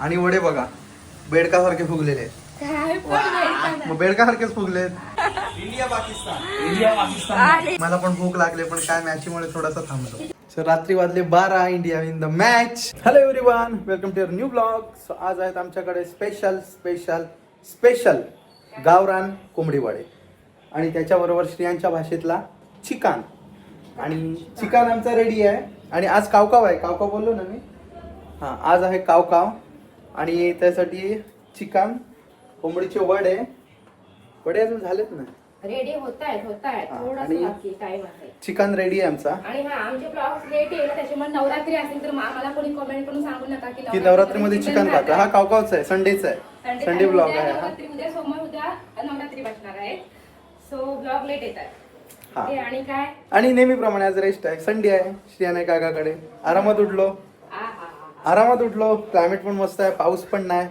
आणि वडे बघा बेडकासारखे फुगलेले. मग बेडकासारखेच फुगलेत इंडिया पाकिस्तान. इंडिया पाकिस्तान. मला पण भूक लागले पण काय मॅचमुळे थोडासा थांबलो. सो रात्री वाजले बारा India in the match hello everyone welcome to your new blog so आज आहेत आमच्याकडे स्पेशल स्पेशल स्पेशल गावरान कोंबडी वडे आणि त्याच्याबरोबर स्त्रियांच्या भाषेतला चिकन. आणि चिकन आमचा रेडी आहे. आणि आज कावकाव आहे. कावकाव बोललो ना मी? हां आज आहे कावकाव. आणि त्यासाठी चिकन कोंबडीचे वडे. वडे अजून झालेत ना? रेडी होत आहेत होत आहेत हा, थोडस आणि- बाकी टाइम आहे. चिकन रेडी आहे आमचा. आणि हा आमचे ब्लॉग लेट येईल त्याच्यामुळे नवरात्री असेल तर आम्हाला कोणी कमेंट करून सांगू नका की की नवरात्रीमध्ये चिकन खातो. हा कावकावचा आहे. संडेचा आहे. संडे ब्लॉग आहे हा. नवरात्री उद्या सोमवार उद्या नवरात्री बसणार आहे सो ब्लॉग लेट येतात. हा. ते आणि काय? आणि नेहमीप्रमाणे आज रेस्ट आहे. संडे आहे. श्रियाने काकाकडे. आरामात उठलो. आरामात उठलो क्लायमेट पण मस्त आहे पाऊस पण नाही.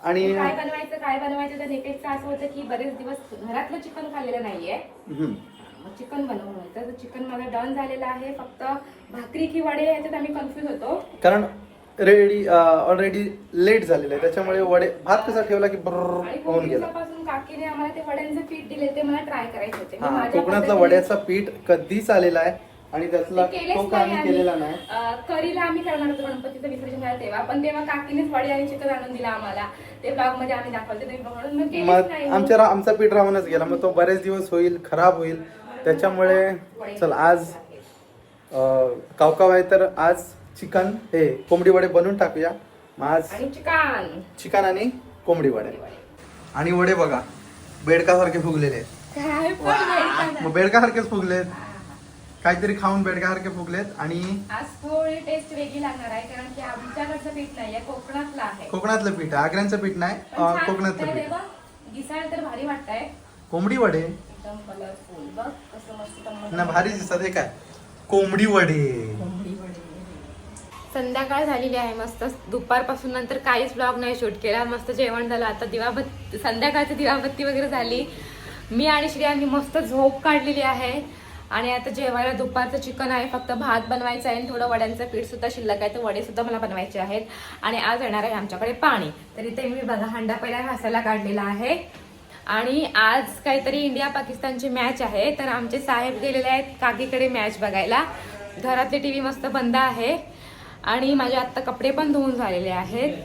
आणि काय बनवायचं काय बनवायचं? तर नेटेक्सचं असं होतं की बरेच दिवस घरातलं चिकन खाल्लेलं नाहीये. हम्म. चिकन बनवलं तर चिकन मला डन झालेलं आहे. फक्त भाकरी की वडे याच्यात आम्ही कन्फ्युज होतो. कारण रेडी ऑलरेडी लेट झालेलं आहे. त्याच्यामुळे वडे भात कसा ठेवला की बर्र आणि होऊन गेला. दिवसापासून काकीने आम्हाला ते वड्यांचं पीठ दिले ते मला ट्राय करायचे होते. मी हा माझ्या कोकणातलं पद्धतीने- वड्याचं पीठ कधीच आलेला आहे. आणि त्यातला ते आम्ही. केलेला नाही. करीला आम्ही करणार होतो गणपतीचं विसर्जन झालं तेव्हा. पण तेव्हा काकीनेच वडे आणि चिकन आणून दिला आम्हाला. ते ब्लॉगमध्ये आम्ही दाखवलं ते म्हणून मग केलेच मग नाही. आमच्या रा- आमचा पीठ राहूनच गेला. मग तो बरेच दिवस होईल खराब होईल. त्याच्यामुळे चल आज अं, कावकाव आहे तर आज चिकन हे कोंबडी वडे बनवून टाकूया. मग आज आणि चिकन. चिकन आणि कोंबडी वडे. आणि वडे बघा बेडकासारखे फुगलेले आहेत. काय पण. मग बेडकासारखेच फुगलेत. काहीतरी खाऊन बेडकासारखे फुगलेत आणि आज थोडी टेस्ट वेगळी लागणार आहे कारण की आमच्याकडचं पीठ नाहीये कोकणातलं आहे. कोकणातलं पीठ आहे आग्र्यांचं पीठ नाही अं, कोकणातलं पीठ. दिसायला तर भारी वाटतंय. कोंबडी वडे. एकदम कलरफुल बघ कसं मस्त टम्म- ना भारी दिसतात हे काय? कोंबडी वडे. संध्याकाळ झालेली आहे मस्त. दुपारपासून नंतर काहीच ब्लॉग नाही शूट केला. मस्त जेवण झालं. आता दिवाबत्ती संध्याकाळची दिवाबत्ती वगैरे झाली. मी आणि श्रेयांनी मस्त झोप काढलेली आहे. आणि आता जेवायला दुपारचं चिकन आहे फक्त भात बनवायचं आहे आणि थोडं वड्यांचं पीठ सुद्धा शिल्लक आहे तर वडे सुद्धा मला बनवायचे आहेत. आणि आज येणार आहे आमच्याकडे पाणी. तर इथे मी बघा हंडा पहिला घासायला काढलेला आहे. आणि आज काहीतरी इंडिया पाकिस्तानची मॅच आहे. तर आमचे साहेब गेलेले आहेत काकीकडे मॅच बघायला. घरातली टीव्ही मस्त बंद आहे. आणि माझे आत्ता कपडे पण धुवून झालेले आहेत.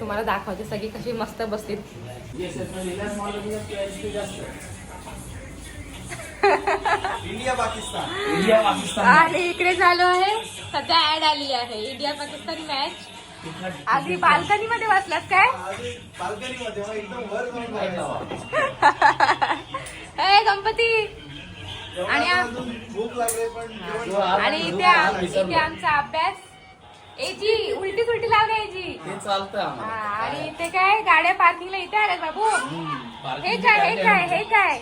तुम्हाला दाखवते सगळी कशी मस्त बसतील इंडिया पाकिस्तान. इंडिया पाकिस्तान. आणि इकडे चालू आहे सध्या ऍड आलेली आहे. इंडिया पाकिस्तान मॅच आधी बाल्कनी मध्ये बसलात काय? बाल्कनीमध्ये एकदम वर जाऊन बघायचं. ए गणपती. आणि आम- जेवणाला अजून भूक लागली पण जेवण आणि इथे आम- इथे आमचा अभ्यास. एजी उलटी सुलटी लावली एजी. ते चालतं हा, आम्हाला आणि इथे काय गाड्या पार्किंगला इथे आल्यात बाबू. हे काय हे काय. हे काय?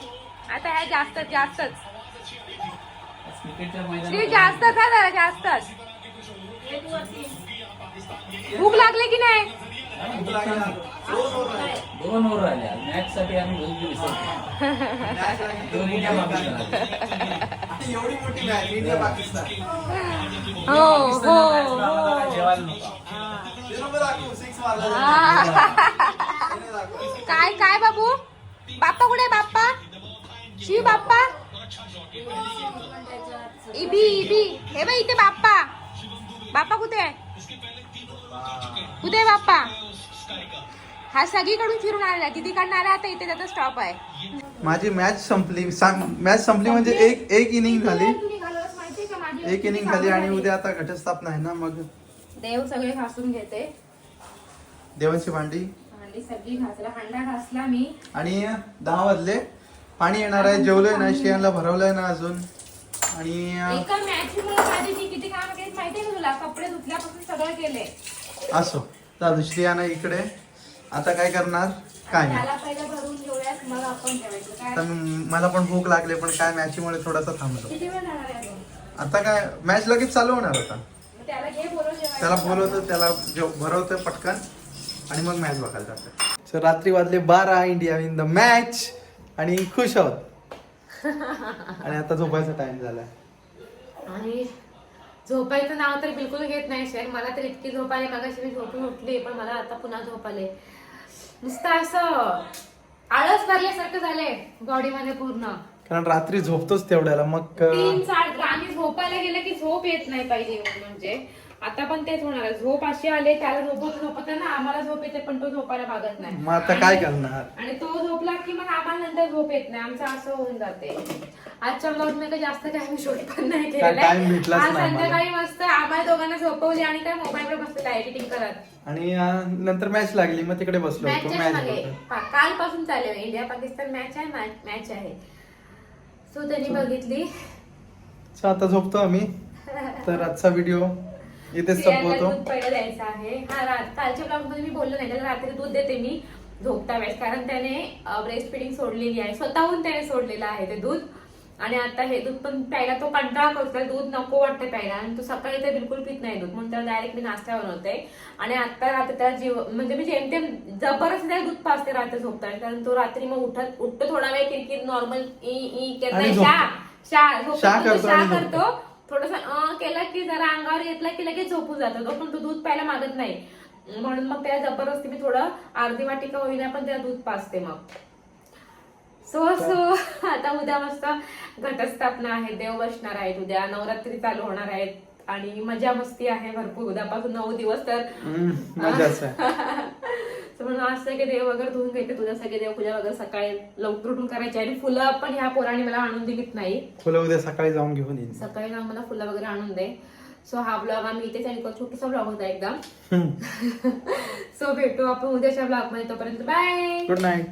आता हे जास्तच जास्तच. श्री जास्तच हा जरा जास्तच भूक लागली की नाही? भूक लागली ना. रोज होत आहे. दोन ओव्हर राहिल्या मॅच साठी आम्ही भूक आणि एवढी मोठी मॅच इंडिया पाकिस्तान. हो हो. काय. काय काय बाबू? बाप्पा कुठे आहे बाप्पा शिव बाप्पा इबी इबी. हे बाई इथे बाप्पा. बाप्पा कुठे आहे? कुठे आहे बाप्पा? हा सगळीकडून फिरून आलेला तिकडनं आला आता इथे त्याचा स्टॉप आहे. माझी मॅच संपली. मॅच संपली म्हणजे एक एक इनिंग झाली. एक इनिंग झाली आणि उद्या आता घटस्थापना आहे ना मग? देव सगळे घासून घेते. देवांची भांडी. भांडी सगळी घासला. हंडा घासला मी. आणि दहा वाजले. पाणी येणार आहे. जेवलोय ना? श्रियांना भरवलंय ना अजून? आणि एका मॅच मुळे माझी ती किती काम केली माहितीये का तुला? कपडे धुतल्यापासून सगळं केले असो. श्रियाना इकडे. आता काय करणार? काय नाही. त्याला पहिलं भरून घेऊयात मग आपण जेवायचं काय? आता म- मला पण भूक लागले पण काय मॅचमुळे थोडासा थांबलो. किती वेळ जाणार आहे अजून? आता काय मॅच लगेच चालू होणार आता. मग त्याला घे बोलव जेवायला. त्याला बोलवतो त्याला जेव- भरवतो पटकन. आणि मग मॅच बघायला जातो सर रात्री वाजले बारा इंडिया इन द मॅच आणि खुश आहोत. आणि आता झोपायचा टाइम झालाय. आणि झोपायचं नाव तर बिलकुल घेत नाही शेर. मला तर इतकी झोप आली. मगाशी मी झोपून उठली पण मला आता पुन्हा झोप आले. नुसतं असं आळस भरल्यासारखं झालंय बॉडी मध्ये पूर्ण. कारण रात्री झोपतोच तेवढ्याला. मग तीन साड आणि झोपायला गेलं की झोप येत नाही पाहिजे म्हणजे. आता पण तेच होणार आहे. झोप अशी आले त्याला झोपत झोपताना आम्हाला झोप येते पण तो झोपायला मागत नाही. मग आता काय करणार? आणि तो झोपला की मग आम्हाला नंतर झोप येत नाही. आमचं असं होऊन जाते. आजच्या ब्लॉगमध्ये जास्त काय मी शूट पण नाही केलेलं time भेटलाच आज नाही आम्हाला. संध्याकाळी मस्त आम्हाला दोघांना झोपवली आणि काय मोबाईलवर बसलेला एडिटिंग करत. आणि अं, नंतर मॅच लागली. मग तिकडे बसलो होतो. मॅच कालपासून चालू आहे. इंडिया पाकिस्तान मॅच आहे मॅच आहे. सो त्यांनी बघितली. आता झोपतो आम्ही. तर आजचा व्हिडिओ इथेच संपवतो. दूध पहिलं द्यायचं आहे. हा कालच्या ब्लॉगमध्ये मी बोललो नाही त्याला रात्री दूध देते मी झोपता वेळेस. कारण त्याने ब्रेस्ट फिडिंग सोडलेली आहे. स्वतःहून त्याने सोडलेलं आहे ते दूध. आणि आता हे दूध पण प्यायला तो कंटाळा करतो त्याला दूध नको वाटतं प्यायला. आणि तो सकाळी ते बिलकुल पित नाही दूध. म्हणून त्याला डायरेक्ट मी नाश्ता बनवते. आणि आता रात्री त्याला जीव म्हणजे मी जेमतेम जबरदस्त त्याला दूध पाजते रात्री झोपताना. कारण तो रात्री मग उठत उठतो थोडा वेळ किरकिर नॉर्मल ई ई करत नाही झोपतो. शा करतो. थोडस केलं की जरा अंगावर येतला की लगेच झोपून जातो. तो पण तो दूध प्यायला मागत नाही. म्हणून मग त्याला जबरदस्ती मी थोडं अर्धी वाटी का होईना पण त्याला दूध पाजते मग. सो सो आता उद्या मस्त घटस्थापना आहे. देव बसणार आहेत उद्या. नवरात्री चालू होणार आहेत. आणि मजा मस्ती आहे भरपूर. उद्यापासून नऊ दिवस तर तर म्हणून आज सगळे देव वगैरे धुवून घेते तुझ्या सगळे देवपूजा वगैरे सकाळी लवकर उठून करायची आणि फुलं पण ह्या पोराने मला आणून दिलीत नाही. फुलं उद्या सकाळी जाऊन घेऊन येईन. सकाळी जाऊन मला फुलं वगैरे आणून दे. सो हा ब्लॉग आम्ही इथेच आणि छोटासा ब्लॉग होता एकदम. सो भेटू आपण उद्याच्या ब्लॉगमध्ये. तोपर्यंत बाय गुड नाईट